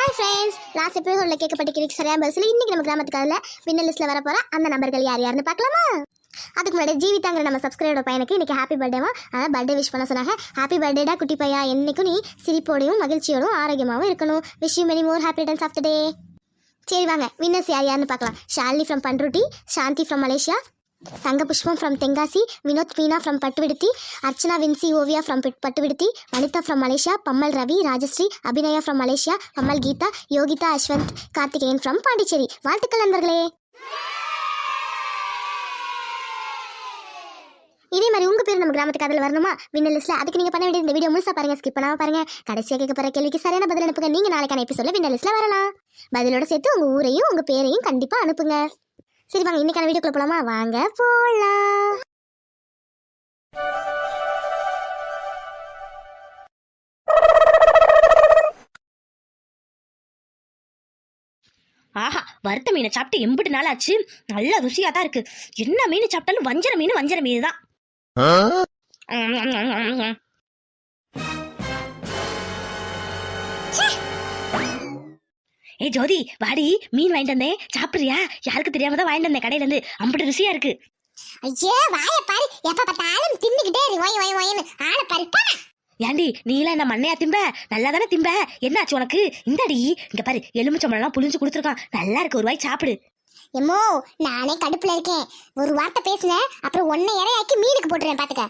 Hi friends last எபிசோட்ல கேட்கப்பட்ட கேள்விக்கு சரியான பதில் இன்னைக்கு நம்ம கிராமத்துக்கு அதில் வின்னர் லிஸ்ட்டில் வர போகிற அந்த நபர்கள் யார் யாருன்னு பார்க்கலாமா? அதுக்கு முன்னாடி ஜீவிதாங்கிற நம்ம சப்ஸ்கிரைபர் பையனுக்கு இன்னைக்கு ஹாப்பி பர்த்டேவா அதான் பர்த்டே விஷ் பண்ண சொன்னாங்க. ஹாப்பி பர்த்டேடா குட்டி பையா. என்னைக்கும் நீ சிரிப்போடையும் மகிழ்ச்சியோடும் ஆரோக்கியமாகவும் இருக்கணும். Wish you many more happy returns of the day சரி வாங்க. வின்னர்ஸ் யார் யாருன்னு பார்க்கலாம். Shalini from Panruti Shanti from Malaysia Thangapushpam from Tenkasi Vinod Meena from Pattuviduthi Archana Vinci Oviya from Pattuviduthi Vanitha from Malaysia Pammal Ravi Rajasree Abinaya from Malaysia Pammal Geetha Yogitha Ashwanth Karthikeyan from Pondicherry. வாழ்த்துக்கள் நண்பர்களே. இதே மாதிரி உங்க பேர் நம்ம கிராமத்துக்கு அதில் வரணுமா? வின்னர் லிஸ்ட்டில் அதுக்கு நீங்க பண்ண வேண்டிய இந்த வீடியோ முழுசாக பாருங்க ஸ்கிப் பண்ணாமல் பாருங்க. கடைசியா கேட்க போகிற கேள்விக்கு சரியான பதில் அனுப்புங்க. நீங்க நாளைக்கான எபிசோட வின்னர் லிஸ்ட்டில் வரலாம். பதிலோட சேர்த்து உங்கள் ஊரையும் உங்கள் பேரையும் கண்டிப்பாக அனுப்புங்க. சரி வாங்க இன்னைக்கான வீடியோக்குள்ள போலாமா? வாங்க போலாம். ஆஹா வறுத்த மீனை சாப்பிட்டு எம்பிட்டு நாள் ஆச்சு நல்ல ருசியா தான் இருக்கு. என்ன மீன் சாப்பிட்டாலும் வஞ்சர மீன் வஞ்சர மீன் தான் ஏ ஜோதி வாடி மீன் வாங்கிட்டு வந்தேன். சாப்பிடுறியா? யாருக்கு தெரியாம தான் வாங்கிட்டு வந்தேன். கடையில இருந்து அம்பிட்டு ருசியா இருக்கு. ஐயோ வாய பாரு. எப்ப பார்த்தாலும் தின்னுகிட்டே இரு. ஒய் ஒய் ஒய்னு ஆளை பாரு. போடா. ஏண்டி நீலாம் என்ன மண்ணையா திம்ப? நல்லா தானே திம்ப? என்னாச்சு உனக்கு? இந்தாடி. இங்க பாரு எலுமிச்சம்பழம்லாம் புளிஞ்சு கொடுத்துருக்கான். நல்லா இருக்கு. ஒரு வாய் சாப்பிடு. எம்மோ நானே கடுப்புல இருக்கேன். ஒரு வார்த்தை பேசுனேன் அப்புறம் ஒன்னை இறையாக்கி மீனுக்கு போட்டுருவேன். பாத்துக்க.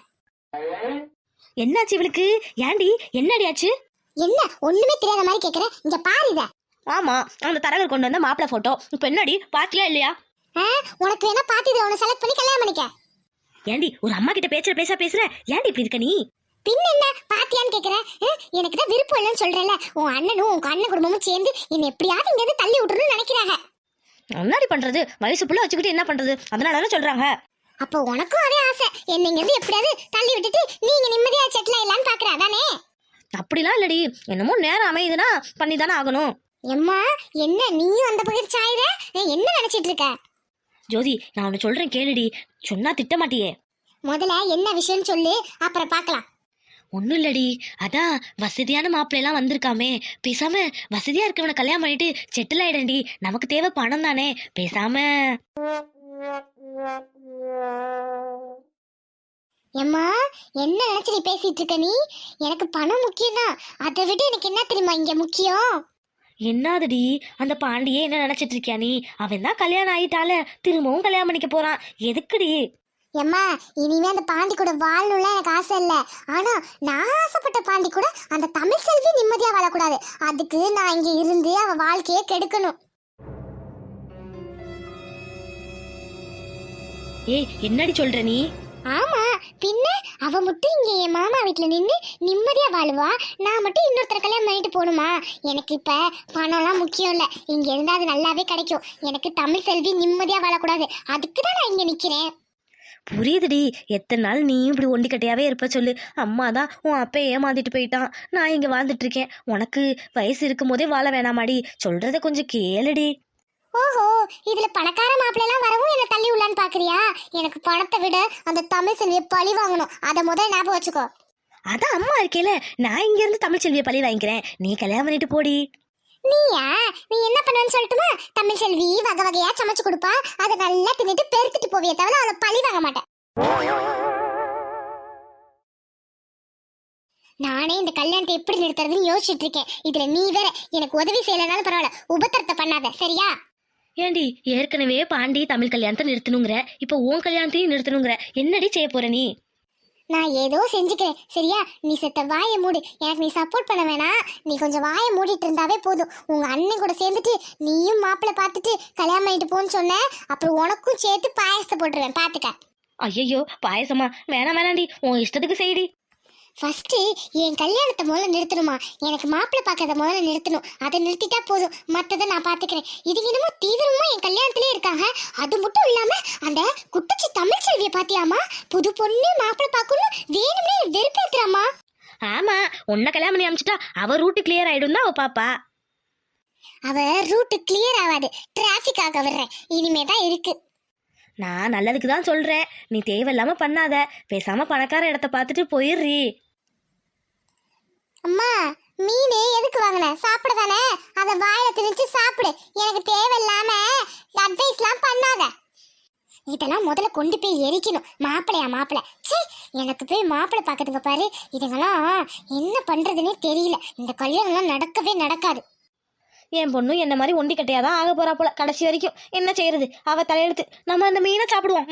என்னாச்சு இவளுக்கு? ஏண்டி என்னடி ஆச்சு? என்ன? ஒண்ணுமே தெரியாத மாதிரி கேக்குறேன் இங்க பாரு இத. ஆமா அந்த தரகர் கொண்டு வந்த மாப்பிள்ளை போட்டோ இப்ப என்னடி பாத்தியா இல்லையா? உனக்கு வேணா பாத்து இதை உன்னை செலக்ட் பண்ணி கல்யாணம் பண்ணிக்க. ஏண்டி ஒரு அம்மா கிட்ட பேசுற பேச பேசுற? ஏண்டி இப்படி இருக்க நீ? பின் என்ன பாத்தியான்னு கேக்குறேன் ஆ, எனக்கு தான் விருப்பம் இல்லைன்னு சொல்றேன்ல உன் அண்ணனும் உன் அண்ணன் குடும்பமும் சேர்ந்து என்னை எப்படியாவது இங்க இருந்து தள்ளி விட்டுறணும்னு நினைக்கிறாங்க. முன்னாடி பண்றது? வயசு புள்ள வச்சுக்கிட்டு என்ன பண்றது? அதனால சொல்றாங்க. அப்போ உனக்கும் அதே ஆசை. என்னை இங்க இருந்து எப்படியாவது தள்ளி விட்டுட்டு நீங்க நிம்மதியா செட்டில் ஆயிடலான்னு பாக்குற அதானே? அப்படிலாம் இல்லடி. என்னமோ நேரம் அமையுதுன்னா பண்ணி தானே ஆகணும். எம்மா என்ன நீயும் அந்த பக்கம் சாயிர என்ன நினைச்சிட்டு இருக்க? ஜோதி நான் ஒன்று சொல்றேன் கேளுடி. சொன்னா திட்ட மாட்டியே முதல்ல என்ன விஷயம் சொல்லு அப்புறம் பார்க்கலாம். ஒன்றும் இல்லடி. அதான் வசதியான மாப்பிள்ளைலாம் வந்திருக்காமே. பேசாம வசதியா இருக்கவனை கல்யாணம் பண்ணிட்டு செட்டில் ஆயிடண்டி. நமக்கு தேவை பணம் தானே. பேசாம. எம்மா என்ன நினைச்சு நீ பேசிட்டு இருக்க நீ? எனக்கு பணம் முக்கியம் தான் அதை விட எனக்கு என்ன தெரியுமா இங்க முக்கியம்? என்னதுடி? அந்த பாண்டியே என்ன நினைச்சிட்டு இருக்கியா நீ? அவன் தான் கல்யாணம் ஆயிட்டால திரும்பவும் கல்யாணம் பண்ணிக்க போறான். எதுக்குடி? எம்மா இனிமே அந்த பாண்டி கூட வாழணும்லாம் எனக்கு ஆசை இல்ல. ஆனா நான் ஆசைப்பட்ட பாண்டி கூட அந்த தமிழ் செல்வி நிம்மதியா வாழக்கூடாது. அதுக்கு நான் இங்க இருந்து அவ வாழ்க்கையை கெடுக்கணும். ஏய் என்னடி சொல்ற நீ? ஆமா பின்ன அவ மட்டும் இங்க என் மாமா வீட்டுல நின்னு நிம்மதியா வாழுவா. நான் மட்டும் இன்னொருத்தர கல்யாணம் பண்ணிட்டு போகணுமா? எனக்கு இப்ப பணம்லாம் முக்கியம் இல்ல. இங்க இருந்தா அது நல்லாவே கிடைக்கும். எனக்கு தமிழ் செல்வி நிம்மதியா வாழக்கூடாது. அதுக்கு தான் நான் இங்க நிக்கிறேன். புரியுதுடி. எத்தனை நாள் நீயும் இப்படி ஒண்டிக்கட்டையாவே இருப்ப சொல்லு. அம்மா தான் உன் அப்பா ஏமாந்துட்டு போயிட்டான். நான் இங்க வாழ்ந்துட்டு இருக்கேன். உனக்கு வயசு இருக்கும் போதே வாழ வேணாமாடி. சொல்றத கொஞ்சம் கேளுடி. ஓஹோ இதுல பணக்கார மாப்பிள்ளை எல்லாம் வரவும் என்ன தள்ளி உள்ளான்னு பாக்குறியா? எனக்கு பணத்தை விட அந்த தமிழ் செல்வியை பழி வாங்கணும். அதை முதல்ல ஞாபகம் வச்சுக்கோ. அதான் அம்மா இருக்கேல நான் இங்க இருந்து தமிழ் செல்வியை பழி வாங்கிக்கிறேன். நீ கல்யாணம் பண்ணிட்டு போடி. நீயா? நீ என்ன பண்ணுவேன்னு சொல்லட்டுமா? தமிழ் செல்வி வகை வகையா சமைச்சு கொடுப்பா. அதை நல்லா தின்னுட்டு பெருத்துட்டு போவியே தவிர அவளை பழி வாங்க மாட்டேன். நானே இந்த கல்யாணத்தை எப்படி நிறுத்துறதுன்னு யோசிச்சுட்டு இருக்கேன். இதுல நீ வேற எனக்கு உதவி செய்யலைனாலும் பரவாயில்ல. உபத்திரத்தை பண்ணாத சரியா? ஏண்டி ஏற்கனவே பாண்டி தமிழ் கல்யாணத்தை நிறுத்தணுங்கிற இப்போ உன் கல்யாணத்தையும் நிறுத்தணுங்கிற என்னடி செய்ய போற நீ? நான் ஏதோ செஞ்சுக்கிறேன். சரியா? நீ செத்த வாயை மூடு. எனக்கு நீ சப்போர்ட் பண்ண வேணாம். நீ கொஞ்சம் வாயை மூடிட்டு இருந்தாவே போதும். உங்க அண்ணன் கூட சேர்ந்துட்டு நீயும் மாப்பிள்ளை பார்த்துட்டு கல்யாணம் பண்ணிட்டு போன்னு சொன்ன அப்புறம் உனக்கும் சேர்த்து பாயசத்தை போட்டுருவேன். பார்த்துக்க ஐயோ பாயசமா? வேணாம் வேணாண்டி உன் இஷ்டத்துக்கு செய்டி. ஃபர்ஸ்ட் என் கல்யாணத்தை முதல்ல நிறுத்தணுமா? எனக்கு மாப்பிள்ளை பார்க்கறத முதல்ல நிறுத்தணும். அதை நிறுத்திட்டா போதும். மற்றதை நான் பார்த்துக்கிறேன். இது என்னமோ தீவிரமா என் கல்யாணத்திலே இருக்காங்க. அது மட்டும் இல்லாம அந்த குட்டச்சி தமிழ் செல்வியை பாத்தியாமா புது பொண்ணு மாப்பிள்ளை பார்க்கணும் வேணும்னே வெறுப்பேத்துறாமா ஆமா உன்னை கல்யாணம் பண்ணி அமிச்சிட்டா அவ ரூட்டு கிளியர் ஆயிடும் தான் அவ பாப்பா. அவ ரூட் கிளியர் ஆகாது. டிராஃபிக் ஆக வர்றேன் இனிமே தான் இருக்கு. நான் நல்லதுக்கு தான் சொல்கிறேன் நீ தேவையில்லாமல் பண்ணாத. பேசாமல் பணக்கார இடத்த பார்த்துட்டு போயிடுறி அம்மா மீன் எதுக்கு வாங்கின? சாப்பிட தானே? அதை வாயில திணிச்சு சாப்பிடு. எனக்கு தேவையில்லாம அட்வைஸ்லாம் பண்ணாத. இதெல்லாம் முதல்ல கொண்டு போய் எரிக்கணும். மாப்பிளையா மாப்பிளை ச்சீ எனக்கு போய் மாப்பிளை பார்க்குதுங்க பாரு. இதுங்கெல்லாம் என்ன பண்ணுறதுனே தெரியல. இந்த கல்யாணம்லாம் நடக்கவே நடக்காது. என் பொண்ணு என்ன மாதிரி ஒண்டி கட்டையாக தான் ஆக போறா போல. கடைசி வரைக்கும் என்ன செய்யறது? அவ தலையெழுத்து நம்ம அந்த மீனை சாப்பிடுவோம்.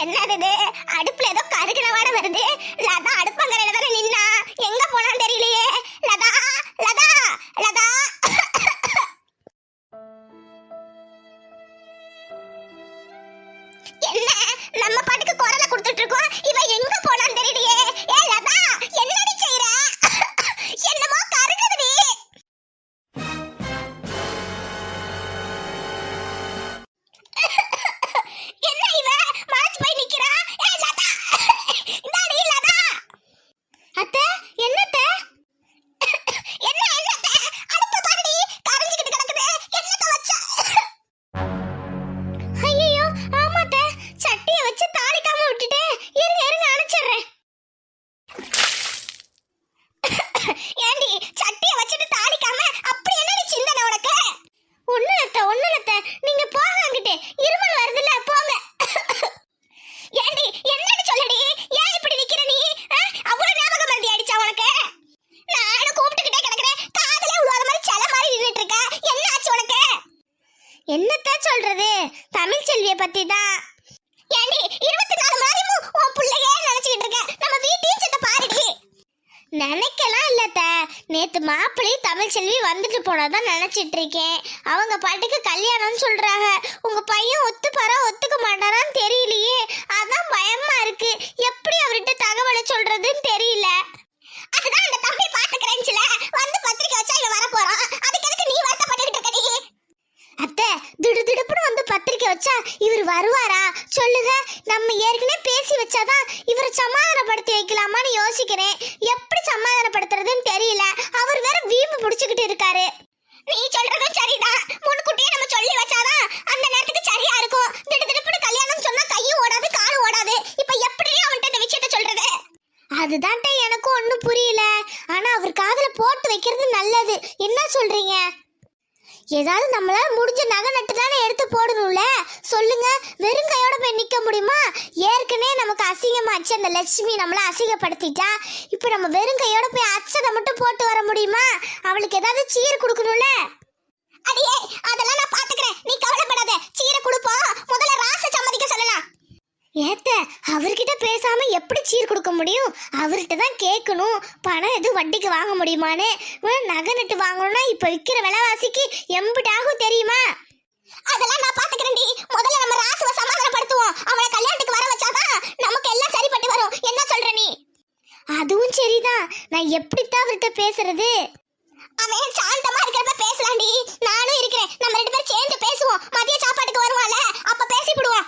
என்னது அடுப்புல ஏதோ கருகின வாட வருது. லதா அடுப்பங்கரையில தானே நின்னா? எங்க போனான்னு தெரியலையே. லதா லதா லதா. கொடுத்துட்டு இருக்கோம். இவ எங்க போனான்னு நேத்து மாப்பிள்ளையும் தமிழ் செல்வி வந்துட்டு போனதான் நினைச்சிட்டு இருக்கேன். அவங்க பாட்டுக்கு கல்யாணம்னு சொல்றாங்க. உங்க பையன் ஒத்துப்பாரா ஒத்துக்க மாட்டாரான்னு தெரியலையே. அதான் பயமா இருக்கு. எப்படி அவர்கிட்ட தகவலை சொல்றதுன்னு தெரியல. அதுதான் அந்த தம்பி பாத்துக்கிறேன்ல வந்து பத்திரிக்கை வச்சா இவன் வர போறான் அதுக்கு எதுக்கு நீ வருத்தப்பட்டுக்கிட்டு இருக்க நீ? அத்தை திடுதிடுப்புன்னு வந்து பத்திரிக்கை வச்சா இவர் வருவாரா? சொல்லுங்க. நம்ம ஏற்கனவே பேசி வச்சாதான் இவரை சமாதானப்படுத்தி வைக்கலாமான்னு யோசிக்கிறேன். எப்படி சமாதானப்படுத்துறதுன்னு தெரியல. அவர் வேற வீம்பு பிடிச்சுக்கிட்டு இருக்காரு. நீ சொல்றதும் சரிதான். முன்கூட்டியே நம்ம சொல்லி வச்சாதான் அந்த நேரத்துக்கு சரியா இருக்கும். திடுதிடுப்புன்னு கல்யாணம் சொன்னா கையும் ஓடாது காலும் ஓடாது. இப்ப எப்படி அவன்கிட்ட இந்த விஷயத்த சொல்றது? அதுதான் எனக்கும் ஒன்றும் புரியல. ஆனா அவர் காதல போட்டு வைக்கிறது நல்லது. என்ன சொல்றீங்க? ஏதாவது நம்மளால முடிஞ்ச நகை நட்டு தானே எடுத்து போடணும்ல சொல்லுங்க வெறும் கையோட போய் நிக்க முடியுமா ஏற்கனவே நமக்கு அசிங்கமாச்சு. அந்த லட்சுமி நம்மளை அசிங்கப்படுத்திட்டா. இப்போ நம்ம வெறும் கையோட போய் அச்சதை மட்டும் போட்டு வர முடியுமா? அவளுக்கு ஏதாவது சீர் கொடுக்கணும்ல? அடியே அதெல்லாம் நான் பாத்துக்கிறேன். நீ கவலைப்படாத. சீரை கொடுப்போம் முதல்ல ராச சம்மதிக்க சொல்லலாம். ஏத்த அவர்கிட்ட பேசாம எப்படி சீர் கொடுக்க முடியும்? அவர்கிட்ட தான் கேட்கணும். பணம் எதுவும் வட்டிக்கு வாங்க முடியுமான்னு. நகை நட்டு வாங்கணும்னா இப்ப விற்கிற விலைவாசிக்கு எம்பிட்டாகும் தெரியுமா? அதெல்லாம் நான் பாத்துக்கிறேன் முதல்ல நம்ம ராசுவை சமாதானம் அவளை கல்யாணத்துக்கு வர வச்சாதான் நமக்கு எல்லாம் சரிப்பட்டு வரும் என்ன சொல்ற நீ அதுவும் சரிதான் நான் எப்படித்தான் அவர்கிட்ட பேசுறது? அவன் சாந்தமா இருக்கிறப்ப பேசலாம்டி நானும் இருக்கிறேன். நம்ம ரெண்டு பேரும் சேர்ந்து பேசுவோம். மதிய சாப்பாட்டுக்கு வருவான்ல அப்ப பேசிவிடுவோம்.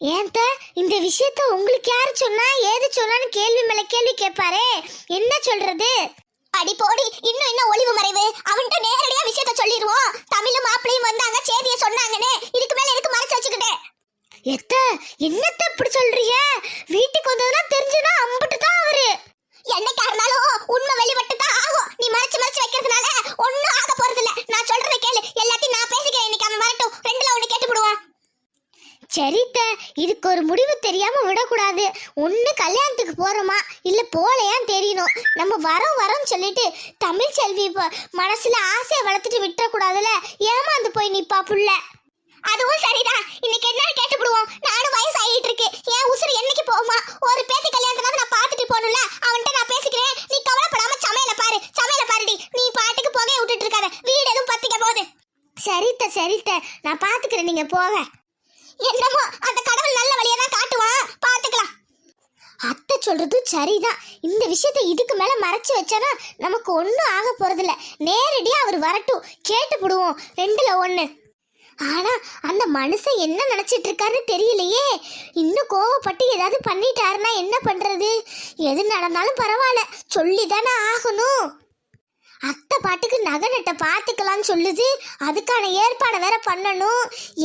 ஏன்ட்ட இந்த விஷயத்த உங்களுக்கு யாரு சொன்னா ஏது சொன்னான்னு கேள்வி மேல கேள்வி கேட்பாரே. என்ன சொல்றது? அடி போடி இன்னும் இன்னும் ஒளிவு மறைவு? அவன்கிட்ட நேரடியா விஷயத்த சொல்லிடுவோம் தமிழும் மாப்பிளையும் வந்தாங்க செய்திய சொன்னாங்கன்னு. இதுக்கு மேல எதுக்கு மறைச்சு வச்சுக்கிட்டு? எத்த என்னத்த இப்படி சொல்றீங்க? வீட்டுக்கு வந்ததுன்னா தெரிஞ்சதுன்னா அம்பிட்டு தான் அவரு. என்னைக்கா இருந்தாலும் உண்மை வெளிப்பட்டு தான் ஆகும். நீ மறைச்சு மறைச்சு வைக்கிறதுனால ஒன்றும் ஆக போறது இல்லை நான் சொல்றதை கேளு. எல்லாத்தையும் நான் பேசிக்கிறேன். இன்னைக்கு அவன் வரட்டும். ரெண்டுல ஒண்ணு கேட்டு விடுவான் சரித்த இதுக்கு ஒரு முடிவு தெரியாம விடக்கூடாது. ஒன்று கல்யாணத்துக்கு போறோமா? இல்ல போலையான்னு தெரியணும். நம்ம வரோம் வரோம்னு சொல்லிட்டு தமிழ் செல்வி இப்ப மனசுல ஆசையை வளர்த்துட்டு விட்டுறக்கூடாதுல ஏமாந்து போய் நிப்பா புள்ள. அதுவும் சரிதான் இன்னைக்கு என்ன கேட்டுவிடுவோம் நானும் வயசு ஆகிட்டு இருக்கு என் உசுறு என்னைக்கு போகுமா ஒரு பேத்தி கல்யாணத்துல நான் பார்த்துட்டு போகணும்ல அவன்கிட்ட நான் பேசிக்கிறேன் நீ கவலைப்படாம சமையல பாரு சமையல பாருடி நீ பாட்டுக்கு புகைய விட்டுட்டு இருக்காத வீடு எதுவும் பத்திக்க போகுது சரித்த சரித்த நான் நீங்க போக என்னமோ அந்த கடவுள் நல்ல வழியை தான் காட்டுவான். பாத்துக்கலாம் அத்தை சொல்றது சரிதான். இந்த விஷயத்தை இதுக்கு மேல மறைச்சு வச்சானா நமக்கு ஒன்றும் ஆக போகிறதில்ல நேரடியா அவர் வரட்டும். கேட்டு போடுவோம். ரெண்டுல ஒண்ணு. ஆனா அந்த மனுஷன் என்ன நினைச்சிட்டு இருக்காருன்னு தெரியலையே. இன்னும் கோவப்பட்டு ஏதாவது பண்ணிட்டாருன்னா என்ன பண்றது? எது நடந்தாலும் பரவாயில்ல. சொல்லி தானே ஆகணும். அத்தை பாட்டுக்கு நகை நட்டை பார்த்துக்கலாம்னு சொல்லுது. அதுக்கான ஏற்பாடை வேற பண்ணணும்.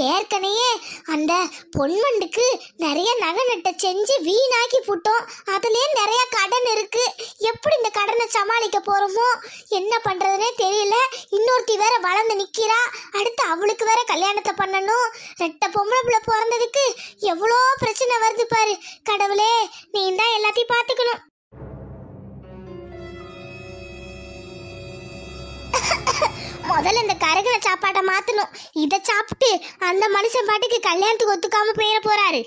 ஏற்கனவே அந்த பொன்மண்டுக்கு நிறைய நகை நட்டை செஞ்சு வீணாக்கி போட்டோம். அதுலேயே நிறைய கடன் இருக்கு. எப்படி இந்த கடனை சமாளிக்க போகிறோமோ என்ன பண்ணுறதுனே தெரியல. இன்னொருத்தி வேற வளர்ந்து நிற்கிறா அடுத்து அவளுக்கு வேற கல்யாணத்தை பண்ணணும். ரெட்ட பொம்பளை பிள்ளை பிறந்ததுக்கு எவ்வளோ பிரச்சனை வருது பாரு. கடவுளே நீ தான் எல்லாத்தையும் பார்த்துக்கணும். முதல்ல இந்த கரகன சாப்பாட்டை மாத்தணும். இதை சாப்பிட்டு அந்த மனுஷன் பாட்டுக்கு கல்யாணத்துக்கு ஒத்துக்காம போயிட போறாரு.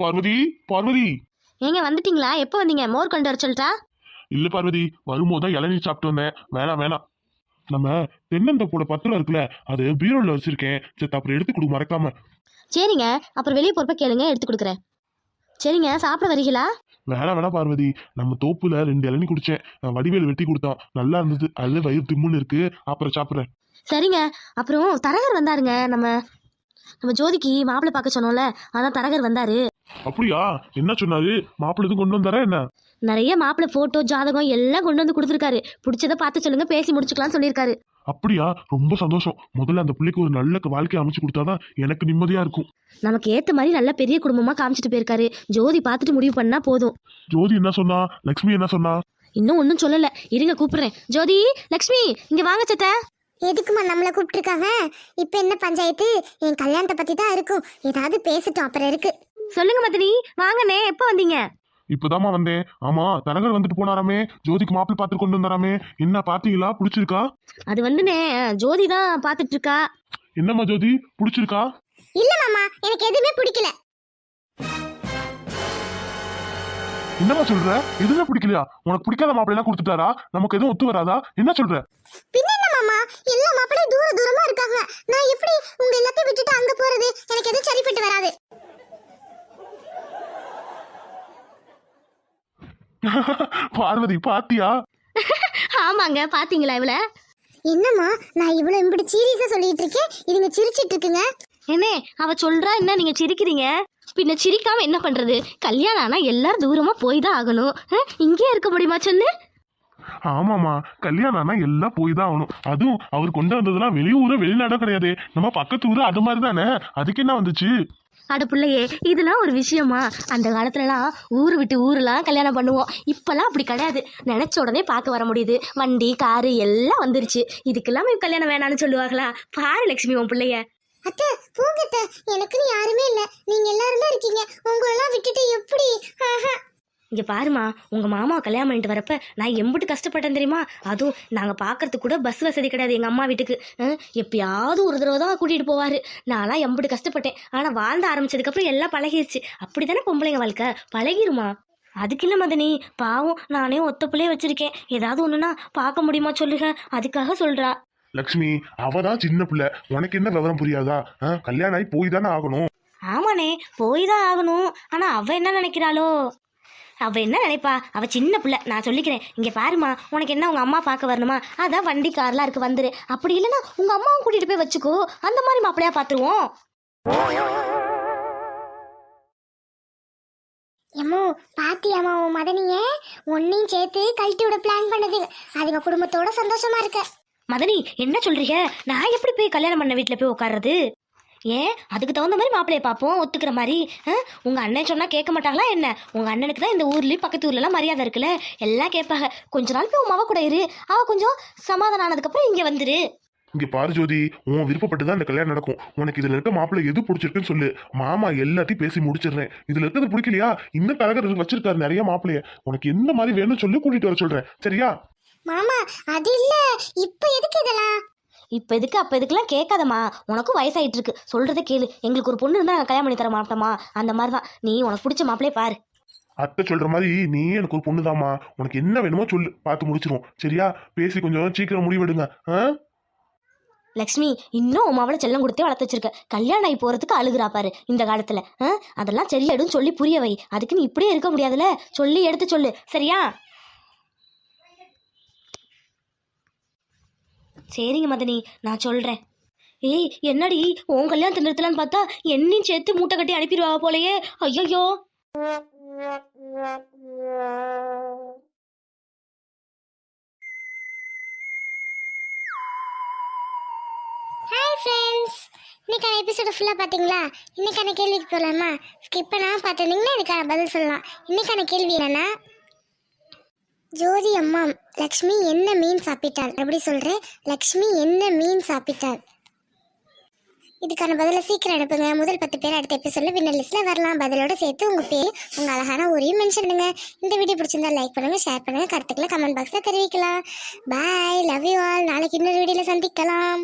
பார்வதி பார்வதி. ஏங்க வந்துட்டீங்களா? எப்போ வந்தீங்க? மோர் கொண்டு வர சொல்லிட்டா இல்ல பார்வதி. வரும்போது தான் இளநீர் சாப்பிட்டு வந்தேன். வேணாம் வேணாம். நம்ம தென்னந்தப்போட பத்திரம் இருக்குல்ல அது பீரோல வச்சிருக்கேன். சரி அப்புறம் எடுத்து கொடு மறக்காம. சரிங்க. அப்புறம் வெளியே போகிறப்ப கேளுங்க எடுத்து கொடுக்குறேன். சரிங்க சாப்பிட வரீங்களா? வேணாம் வேணாம் பார்வதி. நம்ம தோப்புல ரெண்டு இளநீ குடிச்சேன். வடிவேல் வெட்டி கொடுத்தான். நல்லா இருந்தது. அது வயிறு திம்முன்னு இருக்கு. அப்புறம் சாப்பிட்றேன். சரிங்க. அப்புறம் தரகர் வந்தாருங்க. நம்ம நம்ம ஜோதிக்கு மாப்பிள்ளை பார்க்க சொன்னோம்ல. அதான் தரகர் வந்தாரு. அப்படியா? என்ன சொன்னாரு? மாப்பிள்ளை எதுவும் கொண்டு வந்தாரா என்ன? நிறைய மாப்பிள்ளை ஃபோட்டோ ஜாதகம் எல்லாம் கொண்டு வந்து கொடுத்துருக்காரு. பிடிச்சதை பார்த்து சொல்லுங்க. பேசி முடிச்சுக்கலாம்னு சொல்லியிருக்காரு. அப்படியா? ரொம்ப சந்தோஷம். முதல்ல அந்த பிள்ளைக்கு ஒரு நல்ல வாழ்க்கை அமைச்சு கொடுத்தாதான் எனக்கு நிம்மதியா இருக்கும். நமக்கு ஏற்ற மாதிரி நல்ல பெரிய குடும்பமாக காமிச்சிட்டு போயிருக்காரு. ஜோதி பார்த்துட்டு முடிவு பண்ணா போதும். ஜோதி என்ன சொன்னா? லக்ஷ்மி என்ன சொன்னா? இன்னும் ஒன்றும் சொல்லலை. இருங்க கூப்பிடுறேன். ஜோதி லக்ஷ்மி இங்கே வாங்க சத்த. எதுக்குமா நம்மளை கூப்பிட்டுருக்காங்க? இப்போ என்ன பஞ்சாயத்து? என் கல்யாணத்தை பத்தி தான் இருக்கும். ஏதாவது பேசட்டும் அப்புறம் இருக்கு. சொல்லுங்க மதினி. வாங்கண்ணே. எப்போ வந்தீங்க? இப்பதாம்மா வந்தேன். ஆமா தரகர் வந்துட்டு போனாராமே. ஜோதிக்கு மாப்பிள்ளை பார்த்துட்டு கொண்டு வந்தாராமே. என்ன பாத்தீங்களா பிடிச்சிருக்கா? அது வந்துண்ணே ஜோதி தான் பார்த்துட்டு இருக்கா என்னம்மா ஜோதி? பிடிச்சிருக்கா? இல்ல மாமா எனக்கு எதுவுமே பிடிக்கல. என்னம்மா சொல்ற? எதுவுமே பிடிக்கலையா? உனக்கு பிடிக்காத மாப்பிள்ளை கொடுத்துட்டாரா? நமக்கு எதுவும் ஒத்து வராதா? என்ன சொல்ற? பின்ன மாமா? எல்லா மாப்பிளையும் தூர தூரமா இருக்காங்க. நான் எப்படி உங்க எல்லாத்தையும் விட்டுட்டு அங்க போறது? எனக்கு எதுவும் சரிப்பட்டு வராது. பார்வதி பாத்தியா? ஆமாங்க பார்த்தீங்களா இவள? என்னம்மா நான் இவ்வளவு இப்படி சீரியஸா சொல்லிட்டு இருக்கேன்? இதுங்க சிரிச்சிட்டு இருக்குங்க. என்னே அவ சொல்றா என்ன நீங்க சிரிக்கிறீங்க? பின்ன சிரிக்காம என்ன பண்றது? கல்யாணம் ஆனா எல்லாரும் தூரமா போய் தான் ஆகணும் இங்கேயே இருக்க முடியுமா சொல்லு? ஆமாமா கல்யாணம் ஆனா எல்லாம் போய் தான் ஆகணும். அதுவும் அவர் கொண்டு வந்ததெல்லாம் வெளியூரோ வெளிநாடோ கிடையாது. நம்ம பக்கத்து ஊரு அது மாதிரி தானே அதுக்கு என்ன வந்துச்சு? அட பிள்ளையே இதெல்லாம் ஒரு விஷயமா? அந்த காலத்துலலாம் ஊர் விட்டு ஊரெலாம் கல்யாணம் பண்ணுவோம். இப்போல்லாம் அப்படி கிடையாது. நினச்ச உடனே பார்க்க வர முடியுது. வண்டி காரு எல்லாம் வந்துருச்சு. இதுக்கெல்லாம் போய் கல்யாணம் வேணாம்னு சொல்லுவாங்களா? பாரு லட்சுமி உன் பிள்ளைய. அத்தை போங்க அத்தை எனக்குன்னு யாருமே இல்லை. நீங்கள் எல்லாரும் தான் இருக்கீங்க. உங்களெல்லாம் விட்டுட்டு எப்படி? ஆஹா. இங்க பாருமா உங்க மாமா கல்யாணம் பண்ணிட்டு வரப்ப நான் எம்பிட்டு கஷ்டப்பட்டேன் தெரியுமா? அதுவும் நாங்க பாக்குறதுக்கு கூட பஸ் வசதி கிடையாது எங்க அம்மா வீட்டுக்கு. எப்பயாவது ஒரு தடவை தான் கூட்டிட்டு போவாரு. நான்லாம் எம்பிட்டு கஷ்டப்பட்டேன். ஆனா வாழ்ந்த ஆரம்பிச்சதுக்கு அப்புறம் எல்லாம் பழகிருச்சு. அப்படிதானே பொம்பளைங்க வாழ்க்கை? பழகிருமா? அதுக்கு இல்லை மதனி பாவம் நானே ஒத்த பிள்ளைய வச்சிருக்கேன். ஏதாவது ஒண்ணுனா பார்க்க முடியுமா சொல்லுங்க. அதுக்காக சொல்றா. லக்ஷ்மி அவ தான் சின்ன பிள்ளை. உனக்கு என்ன விவரம் புரியாதா? கல்யாணம் ஆகி போய் தானே ஆகணும். ஆமாண்ணே போய் தான் ஆகணும். ஆனா அவ என்ன நினைக்கிறாளோ? அவ என்ன நினைப்பா? அவ சின்ன பிள்ளை. நான் சொல்லிக்கிறேன். இங்க பாருமா உனக்கு என்ன உங்க அம்மா பார்க்க வரணுமா? அதான் வண்டி கார்லாம் இருக்கு வந்துரு. அப்படி இல்லைன்னா உங்க அம்மாவும் கூட்டிட்டு போய் வச்சுக்கோ. அந்த மாதிரி மாப்பிளையா பாத்துருவோம் எம்மோ பாத்தியாமா உன் மதனிய? உன்னையும் சேர்த்து கழட்டி விட பிளான் பண்ணுது. அதுங்க குடும்பத்தோட சந்தோஷமா இருக்க. மதனி என்ன சொல்றீங்க? நான் எப்படி போய் கல்யாணம் பண்ண வீட்டில் போய் உட்கார்றது? ஏன் அதுக்கு தகுந்த மாதிரி மாப்பிளைய பார்ப்போம் ஒத்துக்கிற மாதிரி. ஆ? உங்க அண்ணன் சொன்னா கேட்க மாட்டாங்களா என்ன? உங்க அண்ணனுக்கு தான் இந்த ஊர்லயும் பக்கத்து ஊர்லலாம் மரியாதை இருக்குல்ல? எல்லாம் கேட்பாங்க. கொஞ்ச நாள் போய் உன் மவ கூட இரு. அவ கொஞ்சம் சமாதானம் ஆனதுக்கப்புறம் இங்க வந்துரு. இங்க பாரு ஜோதி உன் விருப்பப்பட்டு தான் இந்த கல்யாணம் நடக்கும். உனக்கு இதுல இருக்க மாப்பிள்ளை எது பிடிச்சிருக்குன்னு சொல்லு. மாமா எல்லாத்தையும் பேசி முடிச்சிடுறேன். இதுல இருக்கிறது பிடிக்கலையா? இன்னும் தரகர் வச்சிருக்காரு நிறைய மாப்பிள்ளைய. உனக்கு எந்த மாதிரி வேணும்னு சொல்லி கூட்டிட்டு வர சொல்றேன். சரியா? மாமா அது இல்ல. இப்ப எதுக்கு இதெல்லாம்? இப்போ எதுக்கு அப்போ எதுக்குலாம் கேட்காதம்மா? உனக்கும் வயசாயிட்டு இருக்கு சொல்றதை கேளு. எங்களுக்கு ஒரு பொண்ணு இருந்தால் நாங்கள் கல்யாணம் பண்ணி தர மாட்டோமா? அந்த மாதிரி தான் நீ உனக்கு பிடிச்ச மாப்பிளையே பாரு. அத்தை சொல்ற மாதிரி நீ எனக்கு ஒரு பொண்ணுதாம்மா. உனக்கு என்ன வேணுமோ சொல்லு. பார்த்து முடிச்சிருவோம். சரியா? பேசி கொஞ்சம் சீக்கிரம் முடிவெடுங்க. ஆ? லக்ஷ்மி இன்னும் உன் மாவளை செல்லம் கொடுத்தே வளர்த்து வச்சிருக்க. கல்யாணம் ஆகி போறதுக்கு அழுகுறா பாரு இந்த காலத்துல? அதெல்லாம் சரியாயிடும் சொல்லி புரிய வை. அதுக்கு நீ இப்படியே இருக்க முடியாதுல சொல்லி எடுத்து சொல்லு. சரியா? சரிங்க மதனி நான் சொல்கிறேன் ஏய் என்னடி? உன் கல்யாணத்தை நிறுத்தலான்னு பார்த்தா என்னையும் சேர்த்து மூட்டை கட்டி அனுப்பிடுவா போலயே. ஐயோ ஹாய் ஃப்ரெண்ட்ஸ் இன்னைக்கான எபிசோடு ஃபுல்லாக பார்த்தீங்களா? இன்னைக்கான கேள்விக்கு போகலாமா ஸ்கிப் பண்ணாமல் பார்த்துருந்தீங்கன்னா இதுக்கான பதில் சொல்லலாம். இன்னைக்கான கேள்வி என்னென்னா ஜோதி அம்மா லக்ஷ்மி என்ன மீன் சாப்பிட்டாள்? எப்படி சொல்கிறேன் லக்ஷ்மி என்ன மீன் சாப்பிட்டாள்? இதுக்கான பதிலை சீக்கிரம் அனுப்புங்க. முதல் பத்து பேர் அடுத்த எபிசோட்ல வின்னர் லிஸ்ட்ல வரலாம். பதிலோட சேர்த்து உங்க பேர் உங்க அழகான ஊரையும் மென்ஷன் பண்ணுங்க. இந்த வீடியோ பிடிச்சிருந்தா லைக் பண்ணுங்க ஷேர் பண்ணுங்க. கருத்துக்களை கமெண்ட் பாக்ஸ்ல தெரிவிக்கலாம். பாய் லவ் யூ ஆல் நாளைக்கு இன்னொரு வீடியோல சந்திக்கலாம்.